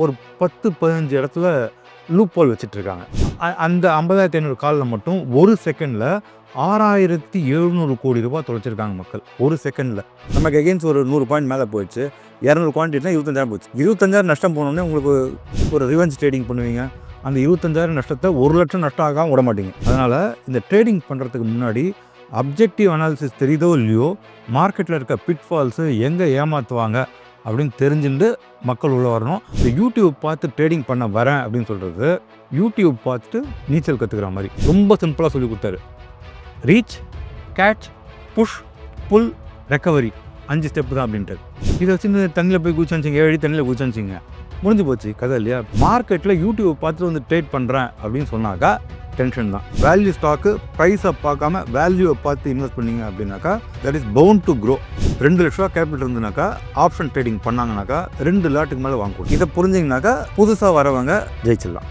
ஒரு பத்து பதினஞ்சு இடத்துல லூப் போல் வச்சுட்ருக்காங்க அந்த ஐம்பதாயிரத்தி ஐநூறு காலில் மட்டும் ஒரு செகண்டில் ஆறாயிரத்தி எழுநூறு கோடி ரூபாய் தொலைச்சிருக்காங்க மக்கள். ஒரு செகண்டில் நமக்கு எகெயின்ஸ் ஒரு நூறு பாயிண்ட் மேலே போயிடுச்சு. இரநூறு குவான்டிட்டினா இருபத்தஞ்சாயிரம் போச்சு. இருபத்தஞ்சாயிரம் நஷ்டம் போனோடனே உங்களுக்கு ஒரு ரிவெஞ்ச் ட்ரேடிங் பண்ணுவீங்க. அந்த இருபத்தஞ்சாயிரம் நஷ்டத்தை ஒரு லட்சம் நஷ்டம் ஆகாமல் விட மாட்டீங்க. அதனால் இந்த ட்ரேடிங் பண்ணுறதுக்கு முன்னாடி அப்ஜெக்டிவ் அனாலிசிஸ் தெரியுதோ இல்லையோ மார்க்கெட்டில் இருக்க பிட்ஃபால்ஸு எங்கே ஏமாற்றுவாங்க அப்படின்னு தெரிஞ்சுட்டு மக்கள் உள்ளே வரணும். இந்த யூடியூப் பார்த்து ட்ரேடிங் பண்ண வரேன் அப்படின்னு சொல்கிறது யூடியூப் பார்த்துட்டு நீச்சல் கற்றுக்கிற மாதிரி. ரொம்ப சிம்பிளாக சொல்லி கொடுத்தாரு. Reach catch push pull recovery அஞ்சு ஸ்டெப் தான் அப்படின்ட்டு இதை வச்சு தண்ணியில் போய் குதிச்சாச்சிங்க ஏழு தண்ணியில் குதிச்சாச்சிங்க முடிஞ்சு போச்சு கதை இல்லையா? மார்க்கெட்டில் யூடியூப் பார்த்துட்டு வந்து ட்ரேட் பண்ணுறேன் அப்படின்னு சொன்னாக்கா டென்ஷன் தான். வேல்யூ ஸ்டாக்கு ப்ரைஸை பார்க்காம வேல்யூவை பார்த்து இன்வெஸ்ட் பண்ணீங்க அப்படின்னாக்கா that is bound to grow ரெண்டு லட்ச ரூபா கேபிட்டல் இருந்துனாக்கா ஆப்ஷன் ட்ரேடிங் பண்ணாங்கனாக்கா ரெண்டு லாட்டுக்கு மேலே வாங்கக்கூடும் இதை புரிஞ்சிங்கனாக்கா புதுசாக வரவங்க ஜெயிச்சிடலாம்.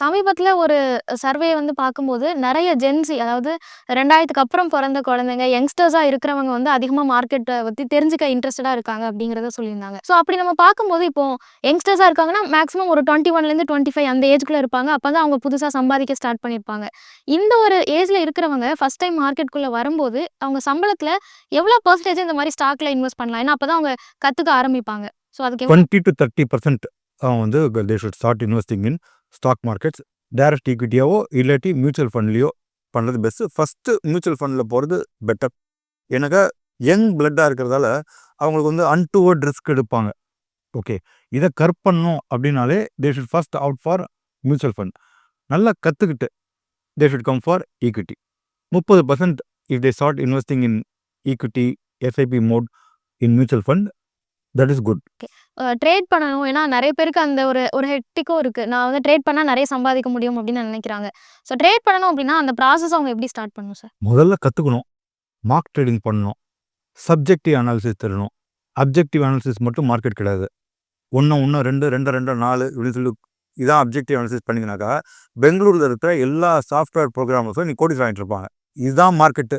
சமீபத்தில் ஒரு சர்வே வந்து பார்க்கும்போது நிறைய ஜென்சி அதாவது ரெண்டாயிரத்துக்கு அப்புறம் பிறந்த குழந்தைங்க யங்ஸ்டர்ஸாக இருக்கிறவங்க வந்து அதிகமாக மார்க்கெட்டை பற்றி தெரிஞ்சுக்க இன்ட்ரெஸ்டடாக இருக்காங்க அப்படிங்கிறத சொல்லியிருந்தாங்க. ஸோ அப்படி நம்ம பார்க்கும்போது இப்போ யங்ஸ்டர்ஸாக இருக்காங்கன்னா மேக்ஸிமம் ஒரு டுவெண்ட்டி ஒன்லேருந்து டுவெண்ட்டி ஃபைவ் அந்த ஏஜ்குள்ளே இருப்பாங்க. அப்பதான் அவங்க புதுசாக சம்பாதிக்க ஸ்டார்ட் பண்ணியிருப்பாங்க. இந்த ஒரு ஏஜில் இருக்கிறவங்க ஃபர்ஸ்ட் டைம் மார்க்கெட்டுக்குள்ளே வரும்போது அவங்க சம்பளத்தில் எவ்வளோ பர்சன்டேஜ் இந்த மாதிரி ஸ்டாக்ல இன்வெஸ்ட் பண்ணலாம்? ஏன்னா அப்பதான் அவங்க கற்றுக்க ஆரம்பிப்பாங்க. ஸோ அதுக்கு டுவெண்ட்டி டு தேர்ட்டி பர்சன்ட் அவங்க வந்து they should start investing in stock markets direct ஈக்விட்டியாவோ இல்லாட்டி மியூச்சுவல் ஃபண்ட்லேயோ பண்ணுறது பெஸ்ட்டு. ஃபஸ்ட்டு மியூச்சுவல் ஃபண்டில் போகிறது பெட்டர். எனக்கு யங் பிளட்டாக இருக்கிறதால அவங்களுக்கு வந்து அன்டுவர்ட் ரிஸ்க் எடுப்பாங்க. ஓகே. இதை கர்ப் பண்ணணும் அப்படின்னாலே they should first out for mutual fund. நல்லா கற்றுக்கிட்டு they should come for equity. முப்பது percent if they start investing in equity SIP mode in mutual fund that is good trade பண்ணணும். ஏன்னா நிறைய பேருக்கு அந்த ஒரு ஒரு ஹெட்டிக்கும் இருக்குது நான் வந்து ட்ரேட் பண்ணால் நிறைய சம்பாதிக்க முடியும் அப்படின்னு நினைக்கிறாங்க. ஸோ ட்ரேட் பண்ணணும் அப்படின்னா அந்த ப்ராசஸ் அவங்க எப்படி ஸ்டார்ட் பண்ணணும் சார் முதல்ல கற்றுக்கணும் மார்க் ட்ரேடிங் பண்ணணும். சப்ஜெக்டிவ் அனாலிசிஸ் தெரியணும் அப்ஜெக்டிவ் அனாலிசிஸ் மட்டும் மார்க்கெட் கிடையாது. ஒன்று ஒன்று ரெண்டு ரெண்டு ரெண்டு நாலு இப்படின்னு சொல்லி இதான் அப்ஜெக்டிவ் அனாலிசிஸ் பண்ணிங்கனாக்கா பெங்களூரில் இருக்கிற எல்லா சாஃப்ட்வேர் ப்ரோக்ராமர்ஸும் நீ கோடி வாங்கிட்டு இருப்பாங்க. இதுதான் மார்க்கெட்டு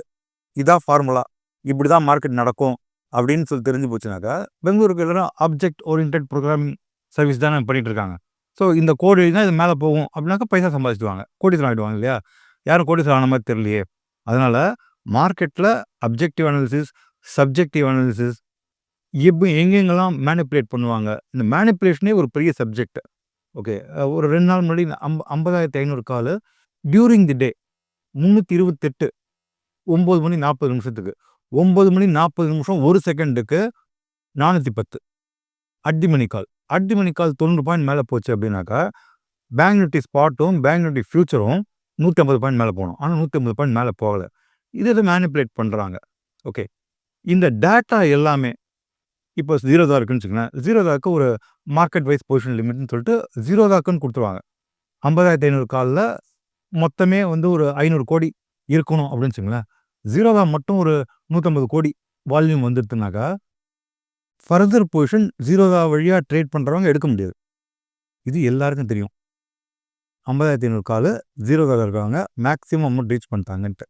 இதான் ஃபார்முலா இப்படி தான் மார்க்கெட் நடக்கும். அப்படின்னு சொல்லி தெரிஞ்சு போச்சுனாக்கா பெங்களூருக்கு எல்லாரும் அப்ஜெக்ட் ஓரியன்ட் ப்ரோக்ராமிங் சர்வீஸ் தானே பண்ணிட்டு இருக்காங்க ஸோ இந்த கோடி தான் இது மேலே போகும் அப்படின்னாக்கா பைசா சம்பாதிச்சுடுவாங்க. கோடி ஆகிடுவாங்க இல்லையா? யாரும் கோடி ஆன மாதிரி தெரியலையே. அதனால் மார்க்கெட்டில் அப்ஜெக்டிவ் அனாலிசிஸ் சப்ஜெக்டிவ் அனாலிசிஸ் எப்போ எங்கெங்கெல்லாம் மேனிப்புலேட் பண்ணுவாங்க? இந்த மேனிப்புலேஷனே ஒரு பெரிய சப்ஜெக்ட் ஓகே ஒரு ரெண்டு நாள் முன்னாடி அம்ப ஐம்பதாயிரத்தி ஐநூறு கால் டியூரிங் தி டே முந்நூற்றி இருபத்தெட்டு ஒம்பது மணி நாற்பது நிமிஷத்துக்கு. ஒம்பது மணி நாற்பது நிமிஷம் ஒரு செகண்டுக்கு நானூற்றி பத்து. அட்டி மணிக்கால் கால். அட்டி கால் தொண்ணூறு பாயிண்ட் மேலே போச்சு அப்படின்னாக்கா பேங்க் நிஃப்டி ஸ்பாட்டும் பேங்க் நிஃப்டி ஃப்யூச்சரும் நூற்றி ஐம்பது பாயிண்ட் மேலே போகணும். ஆனால் நூற்றி ஐம்பது பாயிண்ட் மேலே போகலை. இதை இதை மேனிப்புலேட் பண்ணுறாங்க ஓகே இந்த டேட்டா எல்லாமே இப்போ ஜீரோதா இருக்குன்னு வச்சுக்கோங்களேன். ஜீரோதாக்கு ஒரு மார்க்கெட் வைஸ் பொசிஷன் லிமிட்னு சொல்லிட்டு ஜீரோதாக்குன்னு கொடுத்துருவாங்க. ஐம்பதாயிரத்தி ஐநூறு காலில் மொத்தமே வந்து ஒரு ஐநூறு கோடி இருக்கணும் அப்படின்னு வச்சுங்களேன் ஜீரோதா மட்டும் ஒரு நூற்றம்பது கோடி வால்யூம் வந்துடுதுனாக்கா ஃபர்தர் பொசிஷன் ஜீரோதா வழியாக ட்ரேட் பண்ணுறவங்க எடுக்க முடியாது. இது எல்லாருக்கும் தெரியும். ஐம்பதாயிரத்தி ஐநூறு காலு ஜீரோதாவில் இருக்காங்க மேக்ஸிமம் அமௌண்ட் ரீச் பண்ணிட்டாங்கன்ட்டு.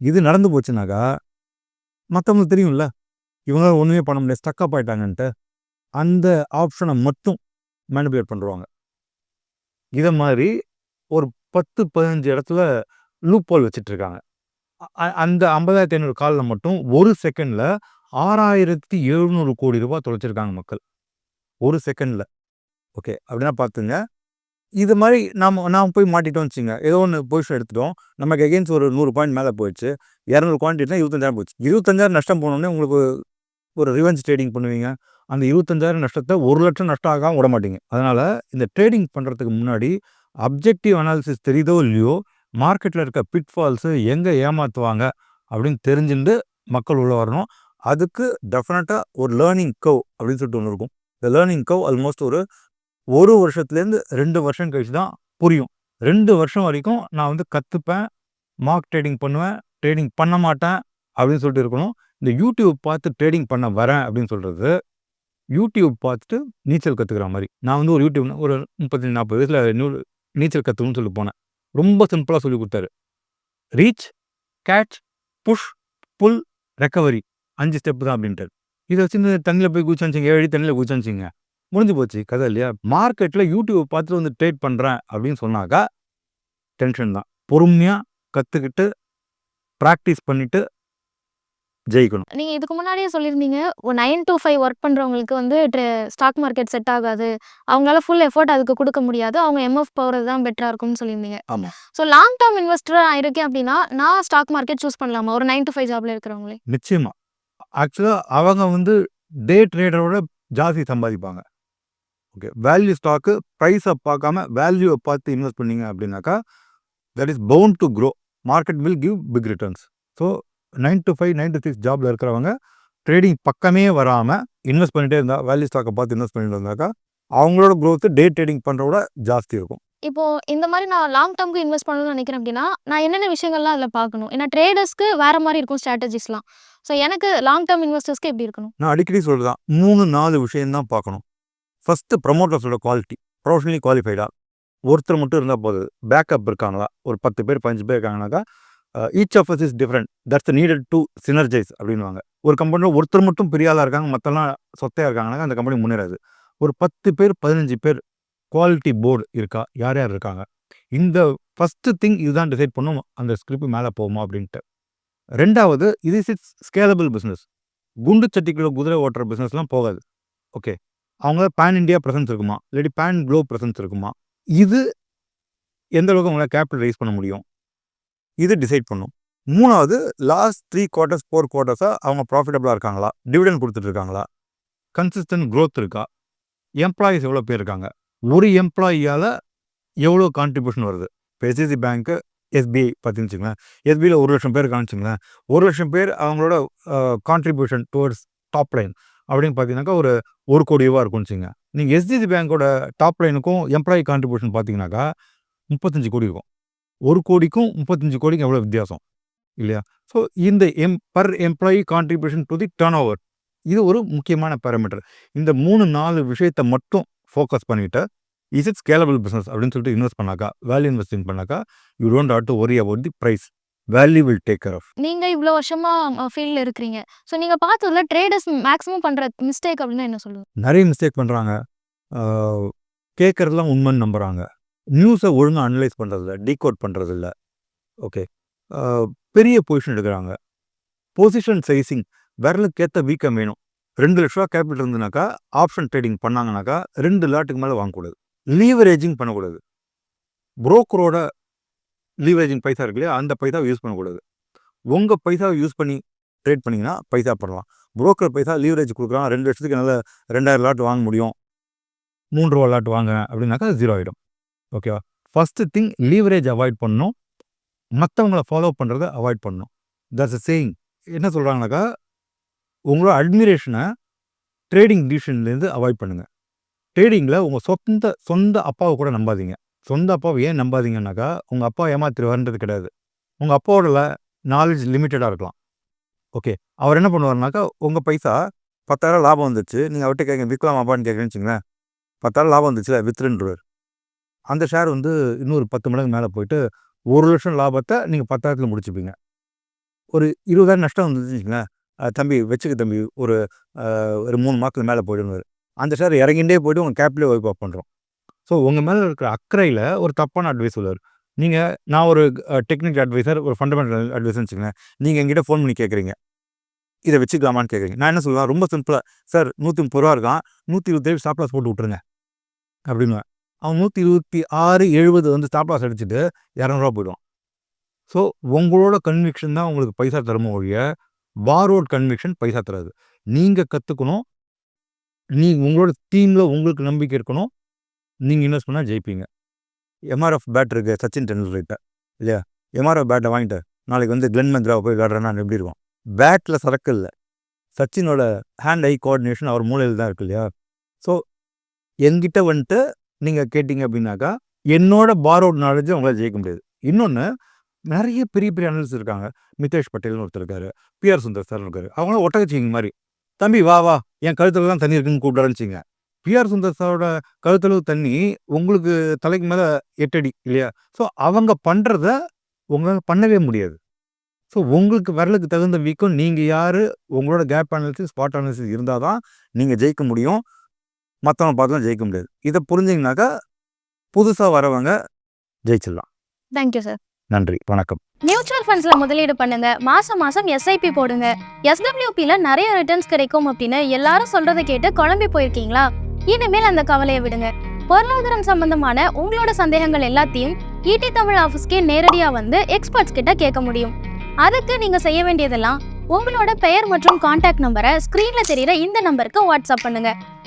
இது நடந்து போச்சுனாக்கா மற்றவங்களுக்கு தெரியும்ல இவங்க ஒன்றுமே பண்ண முடியாது ஸ்டக்கப் ஆயிட்டாங்கன்ட்டு. அந்த ஆப்ஷனை மட்டும் மேனிபுலேட் பண்ணுறாங்க இதை மாதிரி ஒரு பத்து பதினஞ்சு இடத்துல லூப் போல் வச்சுட்டு இருக்காங்க. அ- அந்த ஐம்பதாயிரத்தி ஐநூறு காலில் மட்டும் ஒரு செகண்டில் ஆறாயிரத்தி எழுநூறு கோடி ரூபாய் தொலைச்சிருக்காங்க மக்கள். ஒரு செகண்டில். ஓகே. அப்படின்னா பார்த்துங்க இது மாதிரி நாம் நாம் போய் மாட்டிட்டோம் வச்சுங்க ஏதோ ஒன்று பொசிஷன் எடுத்துட்டோம். நமக்கு எகெயின்ஸ் ஒரு நூறு பாயிண்ட் மேலே போயிடுச்சு. இரநூறு குவான்டிட்டினா இருபத்தஞ்சாயிரம் போச்சு இருபத்தஞ்சாயிரம் நஷ்டம் போனோடனே உங்களுக்கு ஒரு ரிவெஞ்ச் ட்ரேடிங் பண்ணுவீங்க. அந்த இருபத்தஞ்சாயிரம் நஷ்டத்தை ஒரு லட்சம் நஷ்டம் ஆகாம விட மாட்டீங்க. அதனால் இந்த ட்ரேடிங் பண்ணுறதுக்கு முன்னாடி அப்ஜெக்டிவ் அனாலிசிஸ் தெரியுதோ இல்லையோ மார்க்கெட்டில் இருக்க பிட்ஃபால்ஸு எங்கே ஏமாற்றுவாங்க அப்படின்னு தெரிஞ்சுட்டு மக்கள் உள்ளே வரணும். அதுக்கு டெஃபினட்டாக ஒரு லேர்னிங் கவ் அப்படின்னு சொல்லிட்டு ஒன்று இருக்கும். இந்த லேர்னிங் கவ் ஆல்மோஸ்ட் ஒரு ஒரு வருஷத்துலேருந்து ரெண்டு வருஷம் கழிச்சு தான் புரியும். ரெண்டு வருஷம் வரைக்கும் நான் வந்து கற்றுப்பேன் மார்க் ட்ரேடிங் பண்ணுவேன் ட்ரேடிங் பண்ண மாட்டேன் அப்படின்னு சொல்லிட்டு இருக்கணும். இந்த யூடியூப் பார்த்து ட்ரேடிங் பண்ண வரேன் அப்படின்னு சொல்கிறது யூடியூப் பார்த்துட்டு நீச்சல் கற்றுக்கிற மாதிரி. நான் வந்து ஒரு யூடியூப் ஒரு முப்பத்தஞ்சு நாற்பது வயசில் நியூ நீச்சல் கற்றுக்கணும்னு சொல்லி போனேன். ரொம்ப சிம்பிளாக சொல்லி கொடுத்தாரு. Reach catch push pull recovery அஞ்சு ஸ்டெப் தான் அப்படின்ட்டு இதை வச்சு தண்ணியில் போய் குச்சாச்சிங்க ஏழு தண்ணியில் குச்சாச்சிங்க முடிஞ்சு போச்சு கதை இல்லையா? மார்க்கெட்டில் யூடியூப் பார்த்துட்டு வந்து ட்ரேட் பண்ணுறேன் அப்படின்னு சொன்னாக்கா டென்ஷன் தான். பொறுமையாக கற்றுக்கிட்டு ப்ராக்டிஸ் பண்ணிவிட்டு ஜெயிக்கணும். நீங்க இதுக்கு முன்னாடியே சொல்லியிருந்தீங்க நைன் to ஃபைவ் ஒர்க் பண்றவங்களுக்கு வந்து ஸ்டாக் மார்க்கெட் செட் ஆகாது. அவங்களால ஃபுல் எஃபோர்ட் அதுக்கு கொடுக்க முடியாது. அவங்க எம்எஃப் போகிறது தான் பெட்டரா இருக்கும்னு சொல்லியிருந்தீங்க. ஆமா. ஸோ லாங் டேர்ம் இன்வெஸ்டராக இருக்கேன் அப்படின்னா நான் ஸ்டாக் மார்க்கெட் சூஸ் பண்ணலாமா? ஒரு நைன் to ஃபைவ் ஜாப்ல இருக்கிறவங்களே. நிச்சயமாக ஆக்சுவலாக அவங்க வந்து டே ட்ரேடரோட ஜாஸ்தி சம்பாதிப்பாங்க. ஓகே வேல்யூ ஸ்டாக்கு ப்ரைஸை பார்க்காம வேல்யூவை பார்த்து இன்வெஸ்ட் பண்ணீங்க அப்படின்னாக்கா that is bound to grow market will give big returns so nine to five nine to six ஜாபில் இருக்கிறவங்க ட்ரேடிங் பக்கமே வராமல் இன்வெஸ்ட் பண்ணிட்டே இருந்தால் வேல்யூ ஸ்டாக்கை பார்த்து இன்வெஸ்ட் பண்ணிட்டு இருந்தாக்கா அவங்களோட growth டே ட்ரேடிங் பண்ணுறத ஜாஸ்தி இருக்கும். இப்போ இந்த மாதிரி நான் லாங் டேர்ம்க்கு இன்வெஸ்ட் பண்ணணும்னு நினைக்கிறேன் அப்படின்னா நான் என்னென்ன விஷயங்கள்லாம் அதில் பார்க்கணும்? ஏன்னா ட்ரேடர்ஸ்க்கு வேற மாதிரி இருக்கும் ஸ்ட்ராட்டஜிஸ்லாம் ஸோ எனக்கு லாங் டேர்ம் இன்வெஸ்டர்ஸ்க்கு எப்படி இருக்கணும்? நான் அடிக்கடி சொல்கிறதான் மூணு நாலு விஷயம்தான் பார்க்கணும். ஃபஸ்ட்டு ப்ரமோட்டர்ஸோட குவாலிட்டி ப்ரொஃபஷனலி குவாலிஃபைடா ஒருத்தர் மட்டும் இருந்தால் போதும். பேக்கப் இருக்காங்களா? ஒரு பத்து பேர் பதினஞ்சு பேர் இருக்காங்கனாக்கா each of us is different that's needed to synergise அப்படின்வாங்க ஒரு கம்பெனியில் ஒருத்தர் மட்டும் பெரிய இருக்காங்க மற்றெல்லாம் சொத்தையாக இருக்காங்கன்னா அந்த கம்பெனி முன்னேறாது. ஒரு பத்து பேர் பதினஞ்சு பேர் குவாலிட்டி போர்டு இருக்கா? யார் யார் இருக்காங்க? இந்த ஃபஸ்ட்டு திங் இதுதான் டிசைட் பண்ணும் அந்த ஸ்கிரிப்ட் மேலே போகுமா அப்படின்ட்டு. ரெண்டாவது இது இஸ் இட்ஸ் ஸ்கேலபிள் பிஸ்னஸ் குண்டு சட்டிக்குள்ள குதிரை ஓட்டுற பிஸ்னஸ்லாம் போகாது. ஓகே அவங்க பேன் இண்டியா ப்ரெசன்ஸ் இருக்குமா? இல்லாட்டி பேன் க்ளோ ப்ரெசன்ஸ் இருக்குமா? இது எந்த அளவுக்கு அவங்களால கேபிட்டல் ரைஸ் பண்ண முடியும்? இது டிசைட் பண்ணும். மூணாவது லாஸ்ட் த்ரீ குவார்ட்டர்ஸ் ஃபோர் குவார்ட்டர்ஸாக அவங்க ப்ராஃபிட்டபுளாக இருக்காங்களா? டிவிடன் கொடுத்துட்டு இருக்காங்களா? கன்சிஸ்டன்ட் க்ரோத் இருக்கா? எம்ப்ளாயீஸ் எவ்வளோ பேர் இருக்காங்க? ஒரு எம்ப்ளாயியால் எவ்வளோ கான்ட்ரிபியூஷன் வருது? இப்போ எஸ்எஸ்சி பேங்க்கு எஸ்பிஐ பார்த்தீங்கன்னு வச்சுங்களேன் எஸ்பிஐயில் ஒரு லட்சம் பேர் காமிச்சிங்களேன் ஒரு லட்சம் பேர் அவங்களோட கான்ட்ரிபியூஷன் டுவர்ட்ஸ் டாப் லைன் அப்படின்னு பார்த்தீங்கன்னாக்கா ஒரு ஒரு கோடி ரூபா இருக்கும்னு வச்சுங்க நீங்கள் எஸ்டிசி பேங்க்கோட டாப் லைனுக்கும் எம்ப்ளாயி கான்ட்ரிபியூஷன் பார்த்தீங்கன்னாக்கா முப்பத்தஞ்சு கோடி இருக்கும். ஒரு கோடிக்கும் முப்பத்தஞ்சு கோடிக்கும் எவ்வளோ வித்தியாசம்? இல்லையா? ஸோ இந்த M per employee contribution to the turnover இது ஒரு முக்கியமான பேராமீட்டர் இந்த மூணு நாலு விஷயத்தை மட்டும் ஃபோக்கஸ் பண்ணிவிட்டு இஸ் இட் ஸ்கேலபிள் பிஸ்னஸ் அப்படின்னு சொல்லிட்டு இன்வெஸ்ட் பண்ணாக்கா வேல்யூ இன்வெஸ்டிங் பண்ணாக்கா you don't had to worry about the price value will take care of நீங்க இவ்வளோ வருஷமா ஃபீல்டில் இருக்கிறீங்க. ஸோ நீங்க பார்த்ததுல ட்ரேடர்ஸ் மேக்ஸிமம் பண்ற மிஸ்டேக் அப்படின்னா என்ன சொல்லுங்க நிறைய மிஸ்டேக் பண்ணுறாங்க கேட்குறதுலாம் உண்மைன்னு நம்புகிறாங்க நியூஸை ஒழுங்காக அனலைஸ் பண்ணுறதில்ல டீகோட் பண்ணுறதில்ல ஓகே பெரிய பொசிஷன் எடுக்கிறாங்க. பொசிஷன் சைஸிங் விரலுக்கேற்ற வீக்கம் வேணும். ரெண்டு லட்ச ரூபா கேபிட்டல் இருந்துனாக்கா ஆப்ஷன் ட்ரேடிங் பண்ணாங்கனாக்கா ரெண்டு லாட்டுக்கு மேலே வாங்கக்கூடாது. லீவரேஜிங் பண்ணக்கூடாது. புரோக்கரோட லீவரேஜிங் பைசா இருக்கு இல்லையா அந்த பைசாவை யூஸ் பண்ணக்கூடாது. உங்கள் பைசாவை யூஸ் பண்ணி ட்ரேட் பண்ணிங்கன்னா பைசா பண்ணலாம் புரோக்கர் பைசா லீவரேஜ் கொடுக்குறான் ரெண்டு லட்சத்துக்கு என்னால் ரெண்டாயிரம் லாட் வாங்க முடியும். மூன்று ரூபா லாட் வாங்க அப்படின்னாக்கா ஜீரோ ஆகிடும் ஓகேவா ஃபஸ்ட்டு திங் லீவரேஜ் அவாய்ட் பண்ணணும். மற்றவங்கள ஃபாலோ பண்ணுறத அவாய்ட் பண்ணணும். தட்ஸ் அ சேயிங் என்ன சொல்கிறாங்கனாக்கா உங்களோட அட்மிரேஷனை ட்ரேடிங் டிசிஷன்லேருந்து அவாய்ட் பண்ணுங்கள் ட்ரேடிங்கில் உங்கள் சொந்த சொந்த அப்பாவை கூட நம்பாதீங்க. சொந்த அப்பாவை ஏன் நம்பாதீங்கன்னாக்கா உங்கள் அப்பா ஏமாத்திருவார்ன்றது கிடையாது. உங்கள் அப்பாவோட நாலேஜ் லிமிட்டடாக இருக்கலாம். ஓகே அவர் என்ன பண்ணுவார்னாக்கா உங்கள் பைசா பத்தாயிரம் லாபம் வந்துச்சு. நீங்கள் அவர்கிட்ட கேட்க விற்கலாம் அப்பான்னு கேட்குறேன்னு வச்சுங்களேன் பத்தாயிரம் லாபம் வந்துச்சுல வித்துருன்றவர். அந்த ஷேர் வந்து இன்னொரு பத்து மடங்கு மேலே போயிட்டு ஒரு லட்சம் லாபத்தை நீங்கள் பத்தாயிரத்தில் முடிச்சுப்பீங்க. ஒரு இருபதாயிரம் நஷ்டம் வந்துச்சுங்களேன் தம்பி வச்சுக்க தம்பி ஒரு ஒரு மூணு மாதத்துக்கு மேலே போயிடுவார் அந்த ஷேர் இறங்கிட்டே போயிட்டு உங்கள் கேப்லேயே ஒய்ப் ஆஃப் பண்ணுறோம் ஸோ உங்கள் மேலே இருக்கிற அக்கறையில் ஒரு தப்பான அட்வைஸ் சொல்லுவார். நீங்கள் நான் ஒரு டெக்னிக்கல் அட்வைசர் ஒரு ஃபண்டமெண்டல் அட்வைசர்னு வச்சுக்கோங்களேன். நீங்கள் எங்கிட்ட ஃபோன் பண்ணி கேட்குறீங்க இதை வச்சுக்கலாமான்னு கேட்குறீங்க நான் என்ன சொல்லுவேன்? ரொம்ப சிம்பிளாக சார் நூற்றி முப்பது ரூபா இருக்கான். நூற்றி இருபத்தேழு ஸ்டாப் லாஸ் போட்டு விட்ருங்க அப்படின்னு அவன் நூற்றி இருபத்தி ஆறு எழுபது வந்து ஸ்டாப் லாஸ் அடிச்சுட்டு இரநூறுவா போயிடுவான். ஸோ உங்களோட கன்விக்ஷன் தான் உங்களுக்கு பைசா தருமோ ஒழிய பாரோட் கன்விக்ஷன் பைசா தராது. நீங்கள் கற்றுக்கணும் நீ உங்களோட டீமில் உங்களுக்கு நம்பிக்கை இருக்கணும் நீங்கள் இன்வெஸ்ட் பண்ணால் ஜெயிப்பீங்க. எம்ஆர்எஃப் பேட் இருக்கு சச்சின் டெண்டுல்கர்கிட்ட இல்லையா? எம்ஆர்எஃப் பேட்டை வாங்கிட்டு நாளைக்கு வந்து கிளென் மந்த்ராவை போய் விளாட்றேன்னா எப்படி இருக்கும் பேட்டில் சரக்கு இல்லை. சச்சினோட ஹேண்ட் ஐ கோஆர்டினேஷன் அவர் மூலையில் தான் இருக்கு இல்லையா? ஸோ என்கிட்ட வந்துட்டு நீங்கள் கேட்டிங்க அப்படின்னாக்கா என்னோட பாரோட் நாலேஜை உங்களால் ஜெயிக்க முடியாது. இன்னொன்று நிறைய பெரிய பெரிய அனலிஸ்ட் இருக்காங்க. மிதேஷ் பட்டேல்னு ஒருத்தர் இருக்காரு பிஆர் சுந்தர் சார் இருக்காரு. அவங்களும் ஒட்டகச்சிங்க மாதிரி தம்பி வா வா என் கழுத்தில் தான் தண்ணி இருக்குன்னு கூப்பிடாருன்னு பிஆர் சுந்தர் சாரோட கழுத்தளவு தண்ணி உங்களுக்கு தலைக்கு மேலே எட்டடி இல்லையா? ஸோ அவங்க பண்ணுறத உங்களால் பண்ணவே முடியாது. ஸோ உங்களுக்கு விரலுக்கு தகுந்த வீக்கம் நீங்கள் யார்? உங்களோட கேப் அனாலிசிஸ் ஸ்பாட் அனாலிசிஸ் இருந்தால் தான் நீங்கள் ஜெயிக்க முடியும். மற்றவங்க பார்த்துலாம் ஜெயிக்க முடியாது. இதை புரிஞ்சிங்கனாக்கா புதுசாக வரவங்க ஜெயிச்சிடலாம். தேங்க்யூ சார் நன்றி. வணக்கம். மியூச்சுவல் ஃபண்ட்ஸ்ல முதலீடு பண்ணுங்க. மாசம் மாசம் எஸ்ஐபி போடுங்க. எஸ்டபிள்யூபில நிறைய ரிட்டர்ன்ஸ் கிடைக்கும் அப்படின்னு எல்லாரும் சொல்றதை கேட்டு குழம்பி போயிருக்கீங்களா? இனிமேல் அந்த கவலையை விடுங்க. பொருளாதாரம் சம்பந்தமான உங்களோட சந்தேகங்கள் எல்லாத்தையும் ஈடி தமிழ் ஆஃபீஸ்க்கே நேரடியா வந்து எக்ஸ்பர்ட்ஸ் கிட்ட கேட்க முடியும். அதுக்கு நீங்க செய்ய வேண்டியதெல்லாம் உங்களோட பெயர் மற்றும் கான்டாக்ட் நம்பரை ஸ்க்ரீன்ல தெரியுற இந்த நம்பருக்கு வாட்ஸ்அப் பண்ணுங்க.